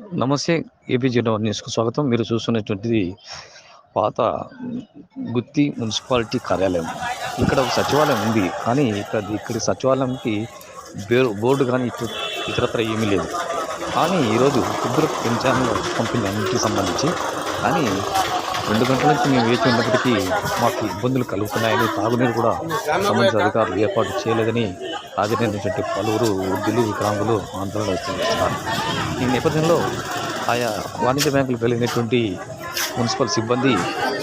నమస్తే ఏపీజీ డవర్ న్యూస్కు స్వాగతం. మీరు చూస్తున్నటువంటిది పాత గుత్తి మున్సిపాలిటీ కార్యాలయం. ఇక్కడ ఒక సచివాలయం ఉంది కానీ ఇక్కడ ఇక్కడి సచివాలయంకి బే- బోర్డు కానీ ఇటు ఇతరత్ర ఏమీ లేదు. కానీ ఈరోజు కుదురు పెంచాను పంపిణీ అన్నింటికి సంబంధించి. కానీ రెండు గంటల నుంచి మేము వేచి ఉన్నప్పటికీ మాకు ఇబ్బందులు కలుగుతున్నాయని తాగునీరు కూడా సంబంధించిన అధికారులు ఏర్పాటు చేయలేదని హాజరైనటువంటి పలువురు వృద్ధులు వికలాంగులు ఆందోళన వ్యక్తం చేస్తున్నారు ఈ నేపథ్యంలో ఆయా వాణిజ్య బ్యాంకులకు వెళ్ళినటువంటి మున్సిపల్ సిబ్బంది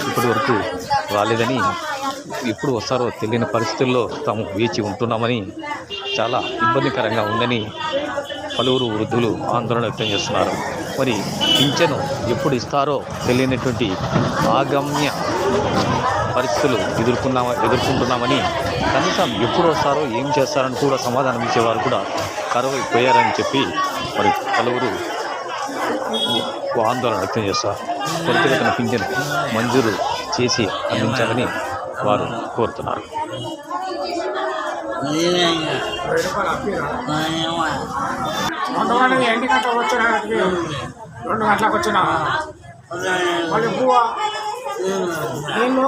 ఇప్పటి వరకు రాలేదని ఎప్పుడు వస్తారో తెలియని పరిస్థితుల్లో తాము వేచి ఉంటున్నామని చాలా ఇబ్బందికరంగా ఉందని పలువురు వృద్ధులు ఆందోళన వ్యక్తం చేస్తున్నారు. మరి పింఛను ఎప్పుడు ఇస్తారో తెలియనటువంటి ఆగమ్య పరిస్థితులు ఎదుర్కొన్నామ ఎదుర్కొంటున్నామని కనీసం ఎప్పుడు వస్తారో ఏం చేస్తారని కూడా సమాధానం ఇచ్చేవారు కూడా కరువైపోయారని చెప్పి మరి పలువురు ఆందోళన వ్యక్తం చేస్తారు. త్వరితగతిన పింఛన్ మంజూరు చేసి అందించాలని వారు కోరుతున్నారు. గంటలకు వచ్చిన రెండు గంటలకు వచ్చిన. మళ్ళీ పువ్వ నీళ్ళు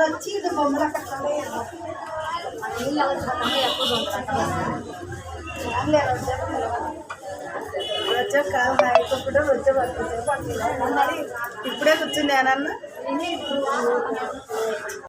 వచ్చి ఇట్లా ఉంటాయి వచ్చాక నాయకుడు వచ్చే పడుతుంది ఇప్పుడే కూర్చున్నానన్న